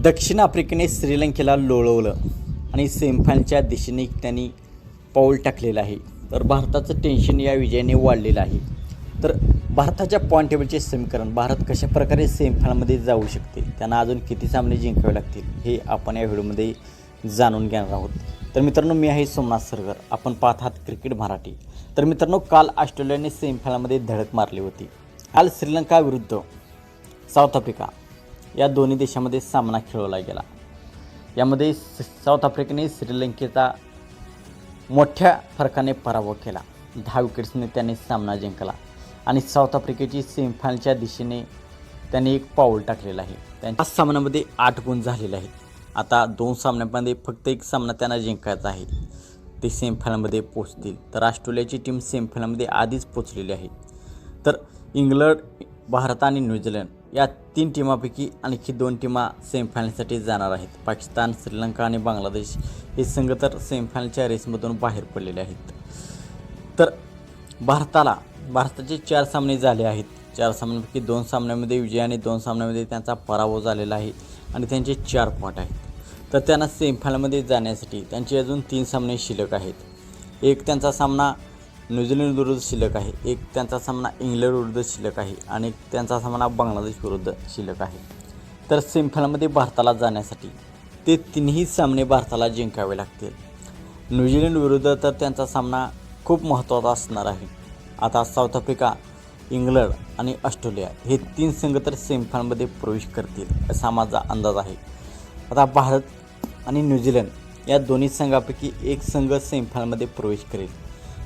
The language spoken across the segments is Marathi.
दक्षिण आफ्रिकेने श्रीलंकेला लोळवलं आणि सेमीफायनलच्या दिशेने त्यांनी पाऊल टाकलेलं आहे. तर भारताचं टेन्शन या विजयाने वाढलेलं आहे. तर भारताच्या पॉईंट टेबलचे समीकरण भारत कशा प्रकारे सेमीफायनलमध्ये जाऊ शकते? त्यांना अजून किती सामने जिंकावे लागतील? हे आपण या व्हिडिओमध्ये जाणून घेणार आहोत. तर मित्रांनो मी आहे सोमनाथ सरगर. आपण पाहत आहात क्रिकेट मराठी. तर मित्रांनो काल ऑस्ट्रेलियाने सेमीफायनलमध्ये धडक मारली होती. काल श्रीलंका विरुद्ध साऊथ आफ्रिका. या दोन्ही देशामध्ये सामना खेळवला गेला. यामध्ये स- साऊथ आफ्रिकेने श्रीलंकेचा मोठ्या फरकाने पराभव केला. दहा विकेट्सने त्याने सामना जिंकला आणि साऊथ आफ्रिकेची सेमीफायनलच्या दिशेने त्यांनी एक पाऊल टाकलेलं आहे. त्यांच्या सामन्यामध्ये आठ गुण झालेले आहेत. आता दोन सामन्यामध्ये फक्त एक सामना त्यांना जिंकायचा आहे. ते सेमीफायनलमध्ये पोचतील तर ऑस्ट्रेलियाची टीम सेमीफायनलमध्ये आधीच पोचलेली आहे. तर इंग्लंड भारत आणि न्यूझीलंड या तीन टीमापैकी आणखी दोन टीमा सेमीफायनलसाठी जाणार आहेत. पाकिस्तान श्रीलंका आणि बांगलादेश हे संघ तर सेमीफायनलच्या रेसमधून बाहेर पडलेले आहेत. तर भारताला भारताचे चार सामने झाले आहेत. चार सामन्यांपैकी दोन सामन्यामध्ये विजय आणि दोन सामन्यामध्ये त्यांचा पराभव झालेला आहे आणि त्यांचे चार पॉट आहेत. तर त्यांना सेमीफायनलमध्ये जाण्यासाठी त्यांचे अजून तीन सामने शिल्लक आहेत. एक त्यांचा सामना न्यूझीलंड विरुद्ध शिल्लक आहे. एक त्यांचा सामना इंग्लंड विरुद्ध शिल्लक आहे आणि त्यांचा सामना बांगलादेश विरुद्ध शिल्लक आहे. तर सेमीफायनलमध्ये भारताला जाण्यासाठी ते तिन्ही सामने भारताला जिंकावे लागतील. न्यूझीलंड विरुद्ध तर त्यांचा सामना खूप महत्त्वाचा असणार आहे. आता साऊथ आफ्रिका इंग्लंड आणि ऑस्ट्रेलिया हे तीन संघ तर सेमीफायनलमध्ये प्रवेश करतील असा माझा अंदाज आहे. आता भारत आणि न्यूझीलंड या दोन्ही संघापैकी एक संघ सेमीफायनलमध्ये प्रवेश करेल.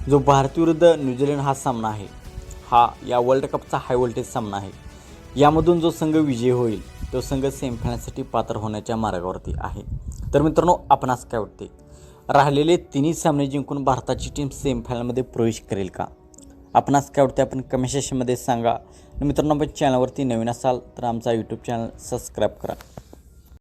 जो भारतविरुद्ध न्यूझीलंड हा सामना आहे हा या वर्ल्ड कपचा हाय व्होल्टेज सामना आहे. यामधून जो संघ विजय होईल तो संघ सेमीफायनलसाठी पात्र होण्याच्या मार्गावरती आहे. तर मित्रांनो आपणास काय वाटते? राहिलेले तिन्ही सामने जिंकून भारताची टीम सेमीफायनलमध्ये प्रवेश करेल का? आपणास काय वाटते? आपण कमेंट सेशनमध्ये सांगा. मित्रांनो आपण चॅनलवरती नवीन असाल तर आमचा यूट्यूब चॅनल सबस्क्राईब करा.